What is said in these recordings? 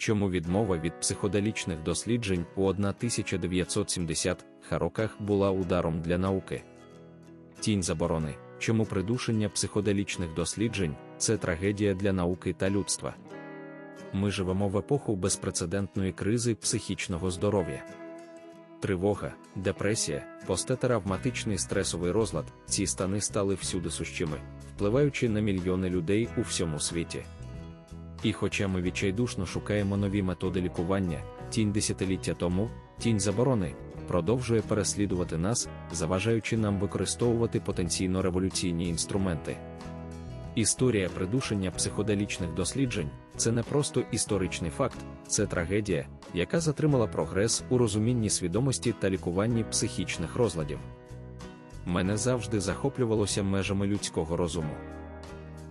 чому відмова від психоделічних досліджень у 1970 х роках була ударом для науки. Тінь заборони, чому придушення психоделічних досліджень це трагедія для науки та людства. Ми живемо в епоху безпрецедентної кризи психічного здоров'я. Тривога, депресія, постетравматичний стресовий розлад, ці стани стали всюди сущими, впливаючи на мільйони людей у всьому світі. І хоча ми відчайдушно шукаємо нові методи лікування, тінь десятиліття тому, тінь заборони, продовжує переслідувати нас, заважаючи нам використовувати потенційно революційні інструменти. Історія придушення психоделічних досліджень це не просто історичний факт, це трагедія, яка затримала прогрес у розумінні свідомості та лікуванні психічних розладів. Мене завжди захоплювалося межами людського розуму.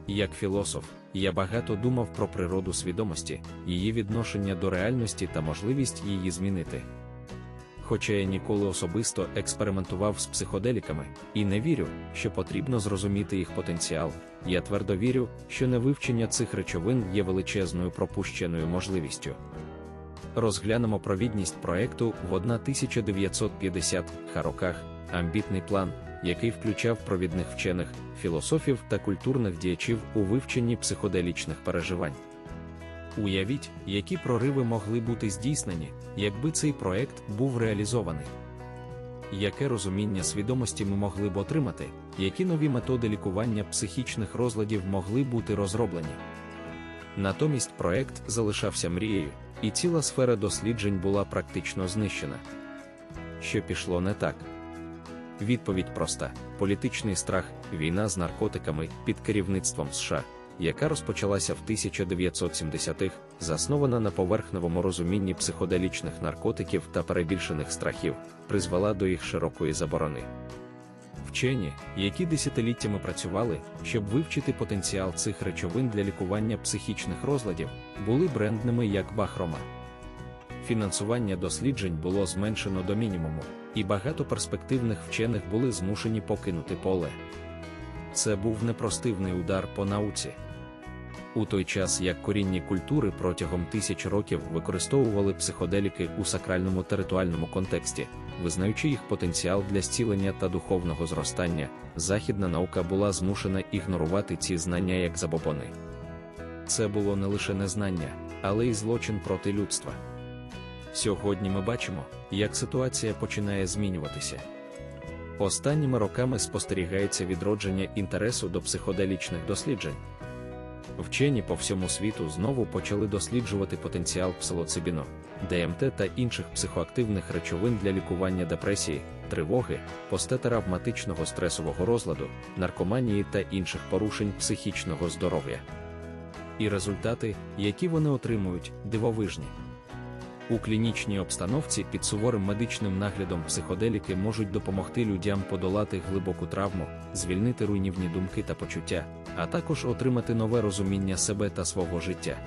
Як філософ, я багато думав про природу свідомості, її відношення до реальності та можливість її змінити. Хоча я ніколи особисто експериментував з психоделіками і не вірю, що потрібно зрозуміти їх потенціал, я твердо вірю, що невивчення цих речовин є величезною пропущеною можливістю. Розглянемо провідність проекту в 1950 х роках, амбітний план, який включав провідних вчених, філософів та культурних діячів у вивченні психоделічних переживань. Уявіть, які прориви могли бути здійснені, якби цей проект був реалізований. Яке розуміння свідомості ми могли б отримати, які нові методи лікування психічних розладів могли бути розроблені? Натомість проект залишався мрією, і ціла сфера досліджень була практично знищена. Що пішло не так? Відповідь проста: політичний страх, війна з наркотиками під керівництвом США яка розпочалася в 1970-х, заснована на поверхневому розумінні психоделічних наркотиків та перебільшених страхів, призвела до їх широкої заборони. Вчені, які десятиліттями працювали, щоб вивчити потенціал цих речовин для лікування психічних розладів, були брендними як Бахрома. Фінансування досліджень було зменшено до мінімуму, і багато перспективних вчених були змушені покинути поле. Це був непростивний удар по науці. У той час як корінні культури протягом тисяч років використовували психоделіки у сакральному та ритуальному контексті, визнаючи їх потенціал для зцілення та духовного зростання, західна наука була змушена ігнорувати ці знання як забобони. Це було не лише незнання, але й злочин проти людства. Сьогодні ми бачимо, як ситуація починає змінюватися. Останніми роками спостерігається відродження інтересу до психоделічних досліджень. Вчені по всьому світу знову почали досліджувати потенціал псилоцибіну, ДМТ та інших психоактивних речовин для лікування депресії, тривоги, постетравматичного стресового розладу, наркоманії та інших порушень психічного здоров'я. І результати, які вони отримують, дивовижні. У клінічній обстановці під суворим медичним наглядом психоделіки можуть допомогти людям подолати глибоку травму, звільнити руйнівні думки та почуття, а також отримати нове розуміння себе та свого життя.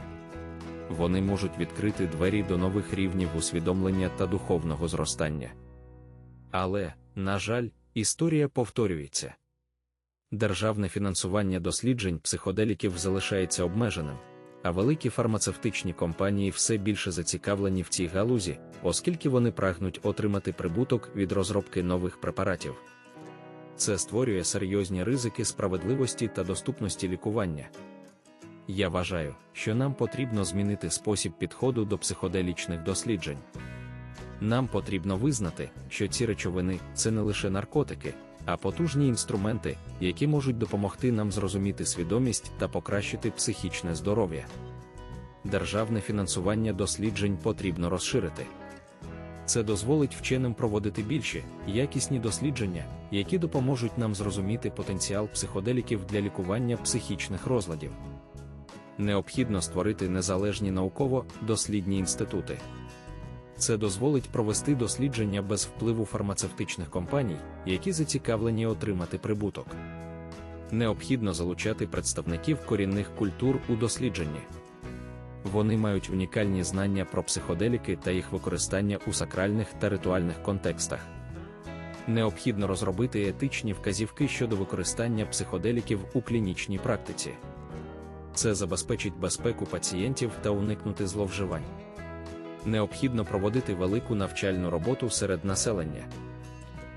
Вони можуть відкрити двері до нових рівнів усвідомлення та духовного зростання. Але, на жаль, історія повторюється. Державне фінансування досліджень психоделіків залишається обмеженим а великі фармацевтичні компанії все більше зацікавлені в цій галузі, оскільки вони прагнуть отримати прибуток від розробки нових препаратів. Це створює серйозні ризики справедливості та доступності лікування. Я вважаю, що нам потрібно змінити спосіб підходу до психоделічних досліджень. Нам потрібно визнати, що ці речовини це не лише наркотики, а потужні інструменти, які можуть допомогти нам зрозуміти свідомість та покращити психічне здоров'я. Державне фінансування досліджень потрібно розширити. Це дозволить вченим проводити більші, якісні дослідження, які допоможуть нам зрозуміти потенціал психоделіків для лікування психічних розладів. Необхідно створити незалежні науково-дослідні інститути. Це дозволить провести дослідження без впливу фармацевтичних компаній, які зацікавлені отримати прибуток. Необхідно залучати представників корінних культур у дослідженні. Вони мають унікальні знання про психоделіки та їх використання у сакральних та ритуальних контекстах. Необхідно розробити етичні вказівки щодо використання психоделіків у клінічній практиці. Це забезпечить безпеку пацієнтів та уникнути зловживань. Необхідно проводити велику навчальну роботу серед населення.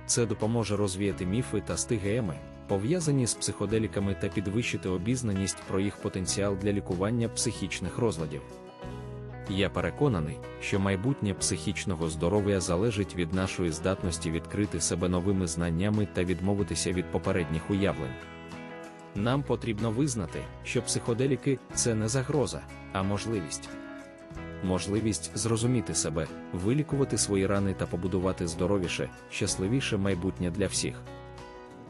Це допоможе розвіяти міфи та стигеми, пов'язані з психоделіками та підвищити обізнаність про їх потенціал для лікування психічних розладів. Я переконаний, що майбутнє психічного здоров'я залежить від нашої здатності відкрити себе новими знаннями та відмовитися від попередніх уявлень. Нам потрібно визнати, що психоделіки це не загроза, а можливість. Можливість зрозуміти себе, вилікувати свої рани та побудувати здоровіше, щасливіше майбутнє для всіх.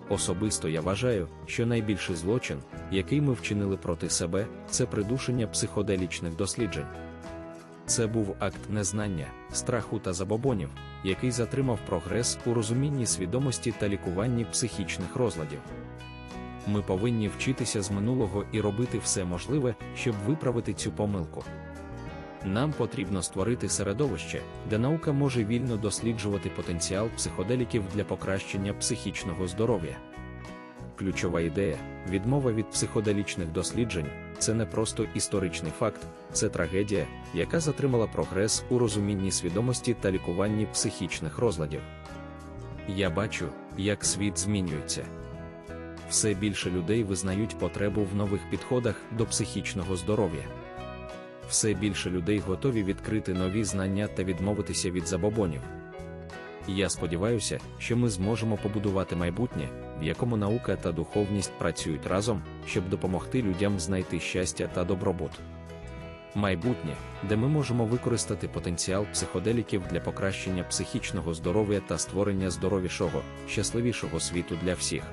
Особисто я вважаю, що найбільший злочин, який ми вчинили проти себе, це придушення психоделічних досліджень. Це був акт незнання, страху та забобонів, який затримав прогрес у розумінні свідомості та лікуванні психічних розладів. Ми повинні вчитися з минулого і робити все можливе, щоб виправити цю помилку. Нам потрібно створити середовище, де наука може вільно досліджувати потенціал психоделіків для покращення психічного здоров'я. Ключова ідея відмова від психоделічних досліджень це не просто історичний факт, це трагедія, яка затримала прогрес у розумінні свідомості та лікуванні психічних розладів. Я бачу, як світ змінюється. Все більше людей визнають потребу в нових підходах до психічного здоров'я. Все більше людей готові відкрити нові знання та відмовитися від забобонів. Я сподіваюся, що ми зможемо побудувати майбутнє, в якому наука та духовність працюють разом, щоб допомогти людям знайти щастя та добробут. Майбутнє, де ми можемо використати потенціал психоделіків для покращення психічного здоров'я та створення здоровішого, щасливішого світу для всіх.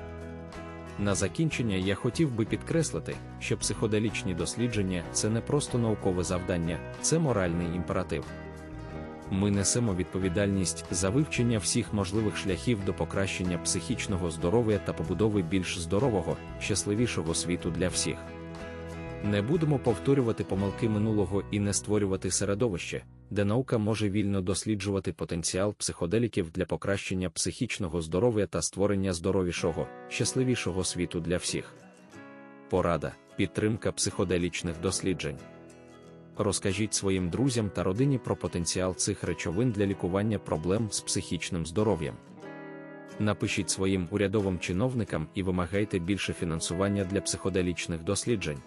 На закінчення я хотів би підкреслити, що психоделічні дослідження це не просто наукове завдання, це моральний імператив. Ми несемо відповідальність за вивчення всіх можливих шляхів до покращення психічного здоров'я та побудови більш здорового, щасливішого світу для всіх. Не будемо повторювати помилки минулого і не створювати середовище, де наука може вільно досліджувати потенціал психоделіків для покращення психічного здоров'я та створення здоровішого, щасливішого світу для всіх. Порада, підтримка психоделічних досліджень. Розкажіть своїм друзям та родині про потенціал цих речовин для лікування проблем з психічним здоров'ям. Напишіть своїм урядовим чиновникам і вимагайте більше фінансування для психоделічних досліджень.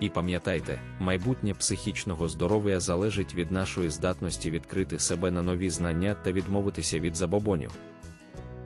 І пам'ятайте, майбутнє психічного здоров'я залежить від нашої здатності відкрити себе на нові знання та відмовитися від забобонів.